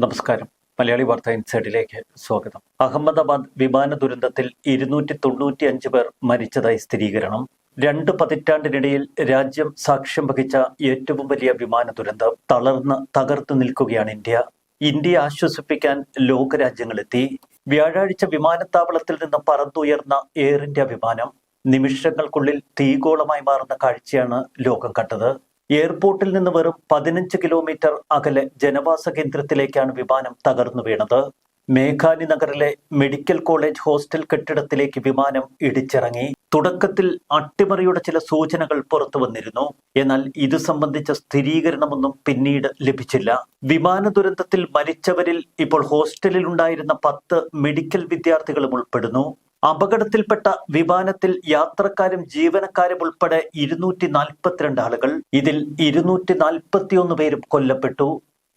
നമസ്കാരം. മലയാളി വാർത്ത ഇൻസൈഡിലേക്ക് സ്വാഗതം. അഹമ്മദാബാദ് വിമാന ദുരന്തത്തിൽ ഇരുന്നൂറ്റി തൊണ്ണൂറ്റി അഞ്ച് പേർ മരിച്ചതായി സ്ഥിരീകരണം. രണ്ട് പതിറ്റാണ്ടിനിടയിൽ രാജ്യം സാക്ഷ്യം വഹിച്ച ഏറ്റവും വലിയ വിമാന ദുരന്തം തളർന്ന് തകർത്തു നിൽക്കുകയാണ് ഇന്ത്യ. ഇന്ത്യ ആശ്വസിപ്പിക്കാൻ ലോകരാജ്യങ്ങളെത്തി. വ്യാഴാഴ്ച വിമാനത്താവളത്തിൽ നിന്ന് പറന്നുയർന്ന എയർ ഇന്ത്യ വിമാനം നിമിഷങ്ങൾക്കുള്ളിൽ തീഗോളമായി മാറുന്ന കാഴ്ചയാണ് ലോകം കണ്ടത്. എയർപോർട്ടിൽ നിന്ന് വെറും പതിനഞ്ച് കിലോമീറ്റർ അകലെ ജനവാസ കേന്ദ്രത്തിലേക്കാണ് വിമാനം തകർന്നു വീണത്. മേഘാനി നഗറിലെ മെഡിക്കൽ കോളേജ് ഹോസ്റ്റൽ കെട്ടിടത്തിലേക്ക് വിമാനം ഇടിച്ചിറങ്ങി. തുടക്കത്തിൽ അട്ടിമറിയുടെ ചില സൂചനകൾ പുറത്തു വന്നിരുന്നു. എന്നാൽ ഇത് സംബന്ധിച്ച സ്ഥിരീകരണമൊന്നും പിന്നീട് ലഭിച്ചില്ല. വിമാന ദുരന്തത്തിൽ മരിച്ചവരിൽ ഇപ്പോൾ ഹോസ്റ്റലിൽ ഉണ്ടായിരുന്ന പത്ത് മെഡിക്കൽ വിദ്യാർത്ഥികളും ഉൾപ്പെടുന്നു. അപകടത്തിൽപ്പെട്ട വിമാനത്തിൽ യാത്രക്കാരും ജീവനക്കാരും ഉൾപ്പെടെ ഇരുന്നൂറ്റി നാൽപ്പത്തിരണ്ട് ആളുകൾ. ഇതിൽ ഇരുന്നൂറ്റി നാൽപ്പത്തിയൊന്ന് പേരും കൊല്ലപ്പെട്ടു.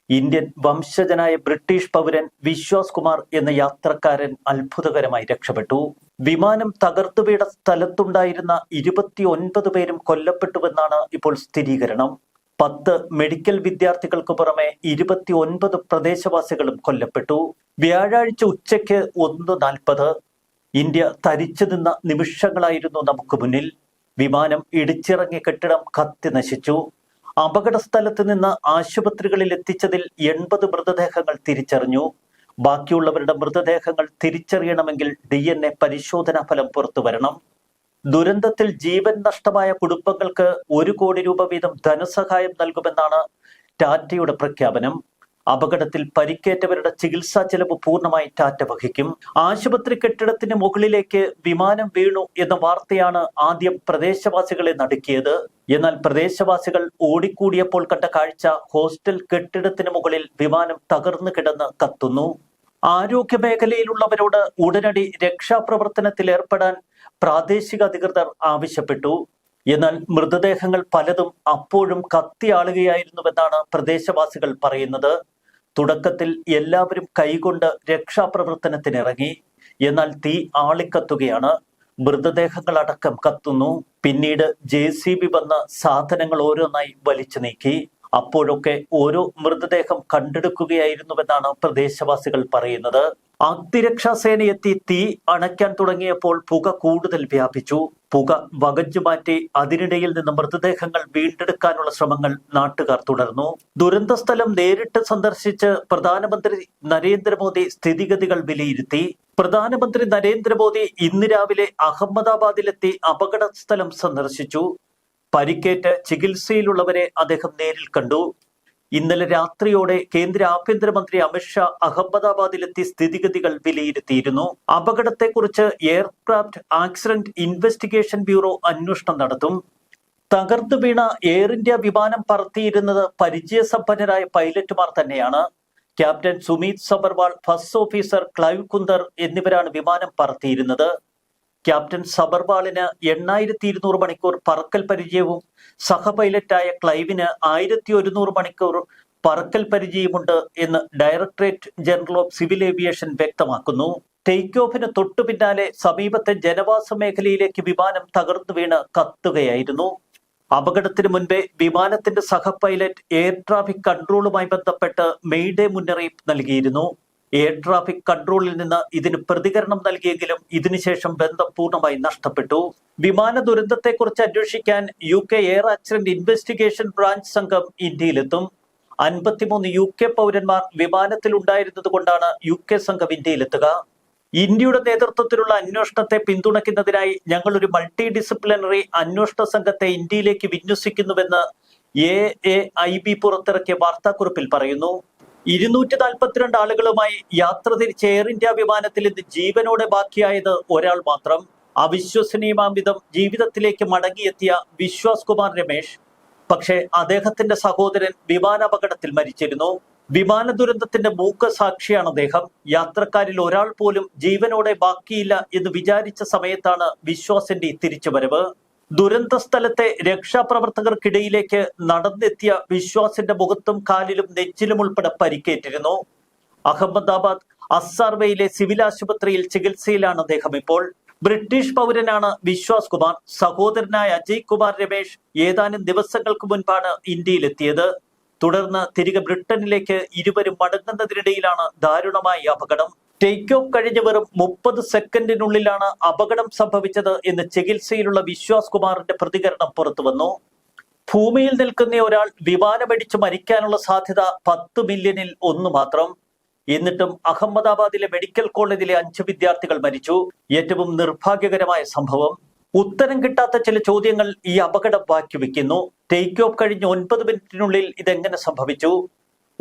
ഇന്ത്യൻ വംശജനായ ബ്രിട്ടീഷ് പൗരൻ വിശ്വാസ് കുമാർ എന്ന യാത്രക്കാരൻ അത്ഭുതകരമായി രക്ഷപ്പെട്ടു. വിമാനം തകർത്തു വീട സ്ഥലത്തുണ്ടായിരുന്ന ഇരുപത്തി ഒൻപത് പേരും കൊല്ലപ്പെട്ടുവെന്നാണ് ഇപ്പോൾ സ്ഥിരീകരണം. പത്ത് മെഡിക്കൽ വിദ്യാർത്ഥികൾക്ക് പുറമെ ഇരുപത്തി ഒൻപത് പ്രദേശവാസികളും കൊല്ലപ്പെട്ടു. വ്യാഴാഴ്ച ഉച്ചയ്ക്ക് ഒന്ന് നാൽപ്പത്. ഇന്ത്യ തരിച്ചു നിന്ന നിമിഷങ്ങളായിരുന്നു നമുക്ക് മുന്നിൽ. വിമാനം ഇടിച്ചിറങ്ങിയ കെട്ടിടം കത്തി നശിച്ചു. അപകട സ്ഥലത്ത് നിന്ന് ആശുപത്രികളിൽ എത്തിച്ചതിൽ എൺപത് മൃതദേഹങ്ങൾ തിരിച്ചറിഞ്ഞു. ബാക്കിയുള്ളവരുടെ മൃതദേഹങ്ങൾ തിരിച്ചറിയണമെങ്കിൽ ഡി എൻ എ പരിശോധനാ ഫലം പുറത്തു വരണം. ദുരന്തത്തിൽ ജീവൻ നഷ്ടമായ കുടുംബങ്ങൾക്ക് ഒരു കോടി രൂപ വീതം ധനസഹായം നൽകുമെന്നാണ് ടാറ്റയുടെ പ്രഖ്യാപനം. അപകടത്തിൽ പരിക്കേറ്റവരുടെ ചികിത്സാ ചെലവ് പൂർണമായി ടാറ്റ വഹിക്കും ആശുപത്രി കെട്ടിടത്തിന് മുകളിലേക്ക് വിമാനം വീണു എന്ന വാർത്തയാണ് ആദ്യം പ്രദേശവാസികളെ നടുക്കിയത്. എന്നാൽ പ്രദേശവാസികൾ ഓടിക്കൂടിയപ്പോൾ കണ്ട കാഴ്ച ഹോസ്റ്റൽ കെട്ടിടത്തിന് മുകളിൽ വിമാനം തകർന്നു കിടന്ന് കത്തുന്നു. ആരോഗ്യ മേഖലയിലുള്ളവരോട് ഉടനടി രക്ഷാപ്രവർത്തനത്തിൽ ഏർപ്പെടാൻ പ്രാദേശിക അധികൃതർ ആവശ്യപ്പെട്ടു. എന്നാൽ മൃതദേഹങ്ങൾ പലതും അപ്പോഴും കത്തിയാളുകയായിരുന്നുവെന്നാണ് പ്രദേശവാസികൾ പറയുന്നത്. തുടക്കത്തിൽ എല്ലാവരും കൈകൊണ്ട് രക്ഷാപ്രവർത്തനത്തിനിറങ്ങി. എന്നാൽ തീ ആളിക്കത്തുകയാണ്. മൃതദേഹങ്ങളടക്കം കത്തുന്നു. പിന്നീട് ജെ സി ബി വന്ന് സാധനങ്ങൾ ഓരോന്നായി വലിച്ചു നീക്കി. അപ്പോഴൊക്കെ ഓരോ മൃതദേഹം കണ്ടെടുക്കുകയായിരുന്നുവെന്നാണ് പ്രദേശവാസികൾ പറയുന്നത്. അഗ്നിരക്ഷാ തീ അണയ്ക്കാൻ തുടങ്ങിയപ്പോൾ പുക കൂടുതൽ വ്യാപിച്ചു. പുക വകഞ്ഞു മാറ്റി അതിനിടയിൽ നിന്ന് മൃതദേഹങ്ങൾ വീണ്ടെടുക്കാനുള്ള ശ്രമങ്ങൾ നാട്ടുകാർ തുടർന്നു. ദുരന്തസ്ഥലം നേരിട്ട് സന്ദർശിച്ച് പ്രധാനമന്ത്രി നരേന്ദ്രമോദി സ്ഥിതിഗതികൾ വിലയിരുത്തി. പ്രധാനമന്ത്രി നരേന്ദ്രമോദി ഇന്ന് രാവിലെ അഹമ്മദാബാദിലെത്തി അപകട സ്ഥലം സന്ദർശിച്ചു. പരിക്കേറ്റ് ചികിത്സയിലുള്ളവരെ അദ്ദേഹം നേരിൽ കണ്ടു. ഇന്നലെ രാത്രിയോടെ കേന്ദ്ര ആഭ്യന്തരമന്ത്രി അമിത്ഷാ അഹമ്മദാബാദിലെത്തി സ്ഥിതിഗതികൾ വിലയിരുത്തിയിരുന്നു. അപകടത്തെക്കുറിച്ച് എയർക്രാഫ്റ്റ് ആക്സിഡന്റ് ഇൻവെസ്റ്റിഗേഷൻ ബ്യൂറോ അന്വേഷണം നടത്തും. തകർന്നു വീണ എയർ ഇന്ത്യ വിമാനം പറത്തിയിരുന്നത് പരിചയസമ്പന്നരായ പൈലറ്റുമാർ തന്നെയാണ്. Captain Sumeet Sabharwal first officer Clive Kunder എന്നിവരാണ് വിമാനം പറത്തിയിരുന്നത്. ക്യാപ്റ്റൻ സബർവാളിന് എണ്ണായിരത്തി ഇരുന്നൂറ് മണിക്കൂർ പറക്കൽ പരിചയവും സഹ പൈലറ്റായ ക്ലൈവിന് ആയിരത്തി ഒരുന്നൂറ് മണിക്കൂർ പറക്കൽ പരിചയമുണ്ട് എന്ന് directorate general of civil aviation വ്യക്തമാക്കുന്നു. ടേക്ക് ഓഫിന് തൊട്ടു പിന്നാലെ സമീപത്തെ ജനവാസ മേഖലയിലേക്ക് വിമാനം തകർന്നു വീണ് കത്തുകയായിരുന്നു. അപകടത്തിന് മുൻപേ വിമാനത്തിന്റെ സഹപൈലറ്റ് എയർ ട്രാഫിക് കൺട്രോളുമായി ബന്ധപ്പെട്ട് മെയ്ഡേ മുന്നറിയിപ്പ് നൽകിയിരുന്നു. എയർ ട്രാഫിക് കൺട്രോളിൽ നിന്ന് ഇതിന് പ്രതികരണം നൽകിയെങ്കിലും ഇതിനുശേഷം ബന്ധം പൂർണമായി നഷ്ടപ്പെട്ടു. വിമാന ദുരന്തത്തെക്കുറിച്ച് അന്വേഷിക്കാൻ U K air accident investigation branch സംഘം ഇന്ത്യയിലെത്തും. അൻപത്തിമൂന്ന് യു കെ പൗരന്മാർ വിമാനത്തിൽ ഉണ്ടായിരുന്നത് കൊണ്ടാണ് യു കെ സംഘം ഇന്ത്യയിലെത്തുക. ഇന്ത്യയുടെ നേതൃത്വത്തിലുള്ള അന്വേഷണത്തെ പിന്തുണയ്ക്കുന്നതിനായി ഞങ്ങൾ ഒരു മൾട്ടി ഡിസിപ്ലിനറി അന്വേഷണ സംഘത്തെ ഇന്ത്യയിലേക്ക് വിന്യസിക്കുന്നുവെന്ന് എ എ ഐ ബി പുറത്തിറക്കിയ വാർത്താക്കുറിപ്പിൽ പറയുന്നു. ഇരുന്നൂറ്റി നാൽപ്പത്തിരണ്ട് ആളുകളുമായി യാത്ര തിരിച്ച എയർ ഇന്ത്യ വിമാനത്തിൽ ഇന്ന് ജീവനോടെ ബാക്കിയായത് ഒരാൾ മാത്രം. അവിശ്വസനീയമാം വിധം ജീവിതത്തിലേക്ക് മടങ്ങിയെത്തിയ വിശ്വാസ് കുമാർ രമേശ്. പക്ഷേ അദ്ദേഹത്തിന്റെ സഹോദരൻ വിമാനാപകടത്തിൽ മരിച്ചിരുന്നു. വിമാന ദുരന്തത്തിന്റെ മൂക്ക സാക്ഷിയാണ് അദ്ദേഹം. യാത്രക്കാരിൽ ഒരാൾ പോലും ജീവനോടെ ബാക്കിയില്ല എന്ന് വിചാരിച്ച സമയത്താണ് വിശ്വാസിന്റെ തിരിച്ചുവരവ്. ദുരന്ത സ്ഥലത്തെ രക്ഷാപ്രവർത്തകർക്കിടയിലേക്ക് നടന്നെത്തിയ വിശ്വാസിന്റെ മുഖത്തും കാലിലും നെഞ്ചിലും ഉൾപ്പെടെ പരിക്കേറ്റിരുന്നു. അഹമ്മദാബാദ് അസാർവയിലെ സിവിൽ ആശുപത്രിയിൽ ചികിത്സയിലാണ് അദ്ദേഹം ഇപ്പോൾ. ബ്രിട്ടീഷ് പൗരനാണ് വിശ്വാസ് കുമാർ. സഹോദരനായ അജയ് കുമാർ രമേശ് ഏതാനും ദിവസങ്ങൾക്ക് മുൻപാണ് ഇന്ത്യയിലെത്തിയത്. തുടർന്ന് തിരികെ ബ്രിട്ടനിലേക്ക് ഇരുവരും മടങ്ങുന്നതിനിടയിലാണ് ദാരുണമായ അപകടം. ടേക്ക് ഓഫ് കഴിഞ്ഞ വെറും മുപ്പത് സെക്കൻഡിനുള്ളിലാണ് അപകടം സംഭവിച്ചത് എന്ന് ചികിത്സയിലുള്ള വിശ്വാസ് കുമാറിന്റെ പ്രതികരണം പുറത്തുവന്നു. ഭൂമിയിൽ നിൽക്കുന്ന ഒരാൾ വിമാനമടിച്ച് മരിക്കാനുള്ള സാധ്യത പത്ത് മില്യണിൽ ഒന്ന് മാത്രം. എന്നിട്ടും അഹമ്മദാബാദിലെ മെഡിക്കൽ കോളേജിലെ അഞ്ച് വിദ്യാർത്ഥികൾ മരിച്ചു. ഏറ്റവും നിർഭാഗ്യകരമായ സംഭവം. ഉത്തരം കിട്ടാത്ത ചില ചോദ്യങ്ങൾ ഈ അപകടം ബാക്കി വയ്ക്കുന്നു ടേക്ക് ഓഫ് കഴിഞ്ഞ് ഒൻപത് മിനിറ്റിനുള്ളിൽ ഇതെങ്ങനെ സംഭവിച്ചു?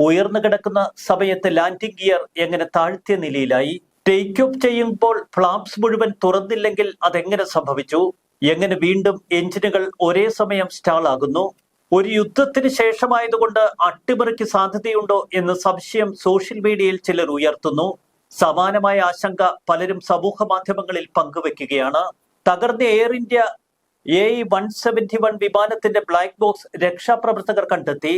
ഉയർന്നു കിടക്കുന്ന സമയത്ത് ലാൻഡിംഗ് ഗിയർ എങ്ങനെ താഴ്ത്തിയ നിലയിലായി? ടേക്ക് ഓഫ് ചെയ്യുമ്പോൾ ഫ്ലാപ്സ് മുഴുവൻ തുറന്നില്ലെങ്കിൽ അതെങ്ങനെ സംഭവിച്ചു? എങ്ങനെ വീണ്ടും എഞ്ചിനുകൾ ഒരേ സമയം സ്റ്റാൾ ആകുന്നു? ഒരു യുദ്ധത്തിന് ശേഷമായതുകൊണ്ട് അട്ടിമറിക്ക് സാധ്യതയുണ്ടോ എന്ന് സംശയം സോഷ്യൽ മീഡിയയിൽ ചിലർ ഉയർത്തുന്നു. സമാനമായ ആശങ്ക പലരും സമൂഹ മാധ്യമങ്ങളിൽ പങ്കുവെക്കുകയാണ്. തകർന്ന air India A one seventy one വിമാനത്തിന്റെ ബ്ലാക്ക് ബോക്സ് രക്ഷാപ്രവർത്തകർ കണ്ടെത്തി.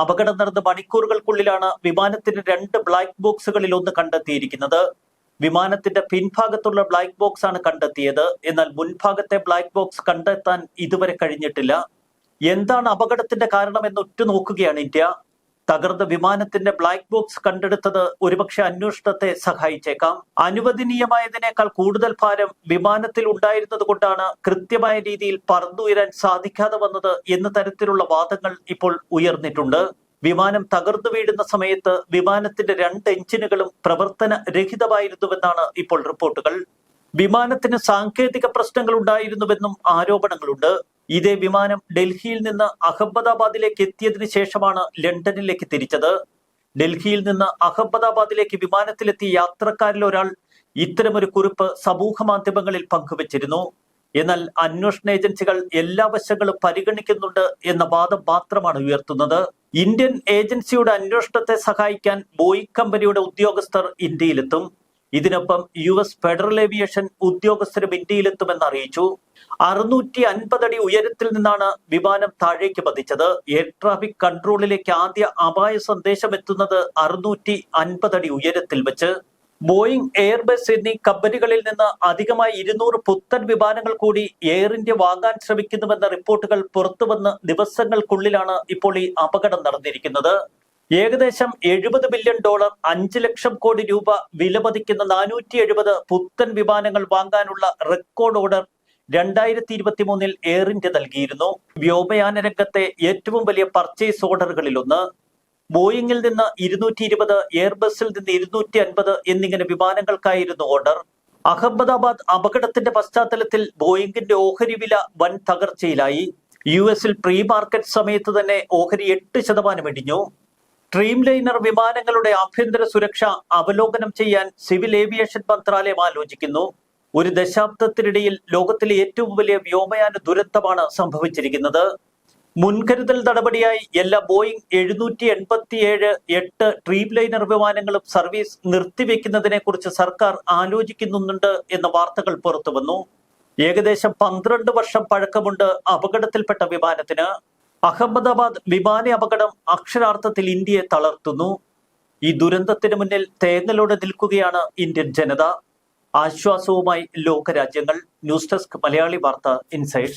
അപകടം നടന്ന മണിക്കൂറുകൾക്കുള്ളിലാണ് വിമാനത്തിന്റെ രണ്ട് ബ്ലാക്ക് ബോക്സുകളിൽ ഒന്ന് കണ്ടെത്തിയിരിക്കുന്നത്. വിമാനത്തിന്റെ പിൻഭാഗത്തുള്ള ബ്ലാക്ക് ബോക്സ് ആണ് കണ്ടെത്തിയത്. എന്നാൽ മുൻഭാഗത്തെ ബ്ലാക്ക് ബോക്സ് കണ്ടെത്താൻ ഇതുവരെ കഴിഞ്ഞിട്ടില്ല. എന്താണ് അപകടത്തിന്റെ കാരണം കാരണമെന്ന് ഉറ്റുനോക്കുകയാണ് ഇന്ത്യ. തകർന്ന വിമാനത്തിന്റെ ബ്ലാക്ക് ബോക്സ് കണ്ടെടുത്തത് ഒരുപക്ഷെ അന്വേഷണത്തെ സഹായിച്ചേക്കാം. അനുവദനീയമായതിനേക്കാൾ കൂടുതൽ ഭാരം വിമാനത്തിൽ ഉണ്ടായിരുന്നത് കൊണ്ടാണ് കൃത്യമായ രീതിയിൽ പറന്നുയരാൻ സാധിക്കാതെ വന്നത് എന്ന തരത്തിലുള്ള വാദങ്ങൾ ഇപ്പോൾ ഉയർന്നിട്ടുണ്ട്. വിമാനം തകർന്നു വീഴുന്ന സമയത്ത് വിമാനത്തിന്റെ രണ്ട് എഞ്ചിനുകളും പ്രവർത്തന രഹിതമായിരുന്നുവെന്നാണ് ഇപ്പോൾ റിപ്പോർട്ടുകൾ. വിമാനത്തിന് സാങ്കേതിക പ്രശ്നങ്ങൾ ഉണ്ടായിരുന്നുവെന്നും ആരോപണങ്ങളുണ്ട്. ഇതേ വിമാനം ഡൽഹിയിൽ നിന്ന് അഹമ്മദാബാദിലേക്ക് എത്തിയതിനു ശേഷമാണ് ലണ്ടനിലേക്ക് തിരിച്ചത്. ഡൽഹിയിൽ നിന്ന് അഹമ്മദാബാദിലേക്ക് വിമാനത്തിലെത്തിയ യാത്രക്കാരിൽ ഒരാൾ ഇത്തരമൊരു കുറിപ്പ് സമൂഹ മാധ്യമങ്ങളിൽ പങ്കുവച്ചിരുന്നു. എന്നാൽ അന്വേഷണ ഏജൻസികൾ എല്ലാ വശങ്ങളും പരിഗണിക്കുന്നുണ്ട് എന്ന വാദം മാത്രമാണ് ഉയർത്തുന്നത്. ഇന്ത്യൻ ഏജൻസിയുടെ അന്വേഷണത്തെ സഹായിക്കാൻ ബോയിങ് കമ്പനിയുടെ ഉദ്യോഗസ്ഥർ ഇന്ത്യയിലെത്തും. ഇതിനൊപ്പം യു എസ് ഫെഡറൽ ഏവിയേഷൻ ഉദ്യോഗസ്ഥരും ഇന്ത്യയിലെത്തുമെന്ന് അറിയിച്ചു. അറുന്നൂറ്റി അൻപതടി ഉയരത്തിൽ നിന്നാണ് വിമാനം താഴേക്ക് പതിച്ചത്. എയർ ട്രാഫിക് കൺട്രോളിലേക്ക് ആദ്യ അപായ സന്ദേശം എത്തുന്നത് അറുന്നൂറ്റി അൻപതടി ഉയരത്തിൽ വെച്ച്. ബോയിങ് എയർബസ് എന്നീ കമ്പനികളിൽ നിന്ന് അധികമായി ഇരുന്നൂറ് പുത്തൻ വിമാനങ്ങൾ കൂടി എയർ ഇന്ത്യ വാങ്ങാൻ ശ്രമിക്കുന്നുവെന്ന റിപ്പോർട്ടുകൾ പുറത്തുവന്ന് ദിവസങ്ങൾക്കുള്ളിലാണ് ഇപ്പോൾ ഈ അപകടം നടന്നിരിക്കുന്നത്. ഏകദേശം എഴുപത് ബില്യൺ ഡോളർ അഞ്ച് ലക്ഷം കോടി രൂപ വിലമതിക്കുന്ന നാനൂറ്റി എഴുപത് പുത്തൻ വിമാനങ്ങൾ വാങ്ങാനുള്ള റെക്കോർഡ് ഓർഡർ രണ്ടായിരത്തി ഇരുപത്തി മൂന്നിൽ എയർ ഇന്ത്യ നൽകിയിരുന്നു. വ്യോമയാന രംഗത്തെ ഏറ്റവും വലിയ പർച്ചേസ് ഓർഡറുകളിൽ ഒന്ന്. ബോയിങ്ങിൽ നിന്ന് ഇരുന്നൂറ്റി ഇരുപത് എയർബസിൽ നിന്ന് ഇരുന്നൂറ്റി അൻപത് എന്നിങ്ങനെ വിമാനങ്ങൾക്കായിരുന്നു ഓർഡർ. അഹമ്മദാബാദ് അപകടത്തിന്റെ പശ്ചാത്തലത്തിൽ ബോയിങ്ങിന്റെ ഓഹരി വില വൻ തകർച്ചയിലായി. യു എസിൽ പ്രീ മാർക്കറ്റ് സമയത്ത് തന്നെ ഓഹരി എട്ട് ശതമാനം ഇടിഞ്ഞു. ഡ്രീം ലൈനർ വിമാനങ്ങളുടെ ആഭ്യന്തര സുരക്ഷ അവലോകനം ചെയ്യാൻ സിവിൽ ഏവിയേഷൻ മന്ത്രാലയം ആലോചിക്കുന്നു. ഒരു ദശാബ്ദത്തിനിടയിൽ ലോകത്തിലെ ഏറ്റവും വലിയ വ്യോമയാന ദുരന്തമാണ് സംഭവിച്ചിരിക്കുന്നത്. മുൻകരുതൽ നടപടിയായി എല്ലാ ബോയിങ് എഴുന്നൂറ്റി എൺപത്തിയേഴ് എട്ട് ഡ്രീം ലൈനർ വിമാനങ്ങളും സർവീസ് നിർത്തിവെക്കുന്നതിനെ കുറിച്ച് സർക്കാർ ആലോചിക്കുന്നുണ്ട് എന്ന വാർത്തകൾ പുറത്തുവന്നു. ഏകദേശം പന്ത്രണ്ട് വർഷം പഴക്കമുണ്ട് അപകടത്തിൽപ്പെട്ട വിമാനത്തിന്. അഹമ്മദാബാദ് വിമാന അപകടം അക്ഷരാർത്ഥത്തിൽ ഇന്ത്യയെ തളർത്തുന്നു. ഈ ദുരന്തത്തിന് മുന്നിൽ തേങ്ങലോടെ നിൽക്കുകയാണ് ഇന്ത്യൻ ജനത. ആശ്വാസവുമായി ലോകരാജ്യങ്ങൾ. ന്യൂസ് ഡെസ്ക് മലയാളി വാർത്ത ഇൻസൈഡ്